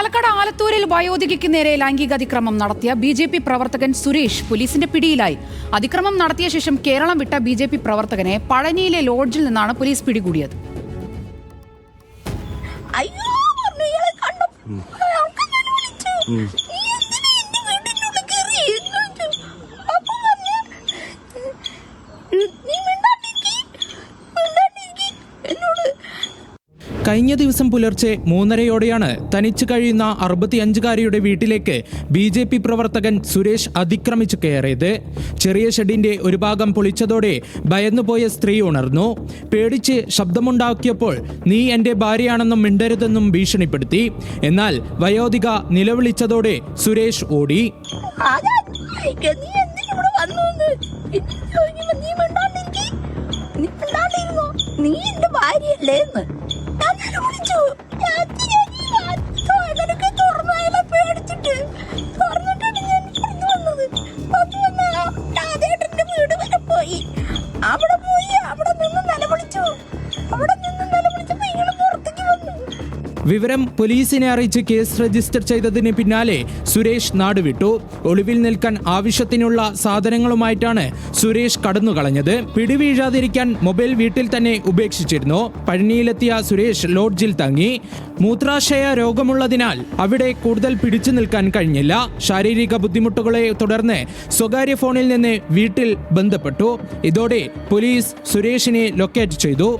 പാലക്കാട് ആലത്തൂരിൽ വയോധികയ്ക്ക് നേരെ ലൈംഗിക അതിക്രമം നടത്തിയ ബി ജെ പി പ്രവർത്തകൻ സുരേഷ് പോലീസിന്റെ പിടിയിലായി. അതിക്രമം നടത്തിയ ശേഷം കേരളം വിട്ട ബി ജെ പി പ്രവർത്തകനെ പഴനിയിലെ ലോഡ്ജിൽ നിന്നാണ് പോലീസ് പിടികൂടിയത്. എന്നോട് കഴിഞ്ഞ ദിവസം പുലർച്ചെ മൂന്നരയോടെയാണ് തനിച്ചു കഴിയുന്ന അറുപത്തിയഞ്ചുകാരിയുടെ വീട്ടിലേക്ക് ബി ജെ പി പ്രവർത്തകൻ സുരേഷ് അതിക്രമിച്ചു കയറിയത്. ചെറിയ ഷെഡിന്റെ ഒരു ഭാഗം പൊളിച്ചതോടെ ഭയന്നുപോയ സ്ത്രീ ഉണർന്നു. പേടിച്ച് ശബ്ദമുണ്ടാക്കിയപ്പോൾ നീ എന്റെ ഭാര്യയാണെന്നും മിണ്ടരുതെന്നും ഭീഷണിപ്പെടുത്തി. എന്നാൽ വയോധിക നിലവിളിച്ചതോടെ സുരേഷ് ഓടി. നീ എന്റെ ഭാര്യയല്ലേ അവിടെ വിവരം പോലീസിനെ അറിയിച്ച് കേസ് രജിസ്റ്റർ ചെയ്തതിന് പിന്നാലെ സുരേഷ് നാടുവിട്ടു. ഒളിവിൽ നിൽക്കാൻ ആവശ്യത്തിനുള്ള സാധനങ്ങളുമായിട്ടാണ് സുരേഷ് കടന്നുകളഞ്ഞത്. പിടിവീഴാതിരിക്കാൻ മൊബൈൽ വീട്ടിൽ തന്നെ ഉപേക്ഷിച്ചിരുന്നു. പഴനിയിലെത്തിയ സുരേഷ് ലോഡ്ജിൽ തങ്ങി. മൂത്രാശയ രോഗമുള്ളതിനാൽ അവിടെ കൂടുതൽ പിടിച്ചു നിൽക്കാൻ കഴിഞ്ഞില്ല. ശാരീരിക ബുദ്ധിമുട്ടുകളെ തുടർന്ന് സ്വകാര്യ ഫോണിൽ നിന്ന് വീട്ടിൽ ബന്ധപ്പെട്ടു. ഇതോടെ പോലീസ് സുരേഷിനെ ലൊക്കേറ്റ് ചെയ്തു.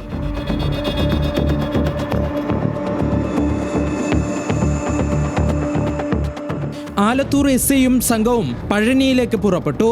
ആലത്തൂർ എസ് ഐയും സംഘവും പഴനിയിലേക്ക് പുറപ്പെട്ടു.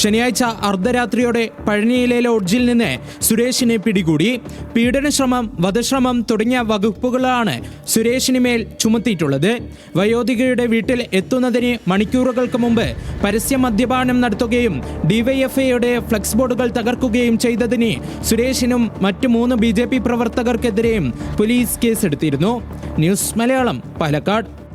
ശനിയാഴ്ച അർദ്ധരാത്രിയോടെ പഴനിയിലെ ലോഡ്ജിൽ നിന്ന് സുരേഷിനെ പിടികൂടി. പീഡനശ്രമം വധശ്രമം തുടങ്ങിയ വകുപ്പുകളാണ് സുരേഷിന് മേൽ ചുമത്തിയിട്ടുള്ളത്. വയോധികയുടെ വീട്ടിൽ എത്തുന്നതിന് മണിക്കൂറുകൾക്ക് മുമ്പ് പരസ്യ മദ്യപാനം നടത്തുകയും ഡിവൈഎഫ്ഐയുടെ ഫ്ലക്സ് ബോർഡുകൾ തകർക്കുകയും ചെയ്തതിന് സുരേഷിനും മറ്റു മൂന്ന് ബി പ്രവർത്തകർക്കെതിരെയും പോലീസ് കേസെടുത്തിരുന്നു. ന്യൂസ് മലയാളം പാലക്കാട്.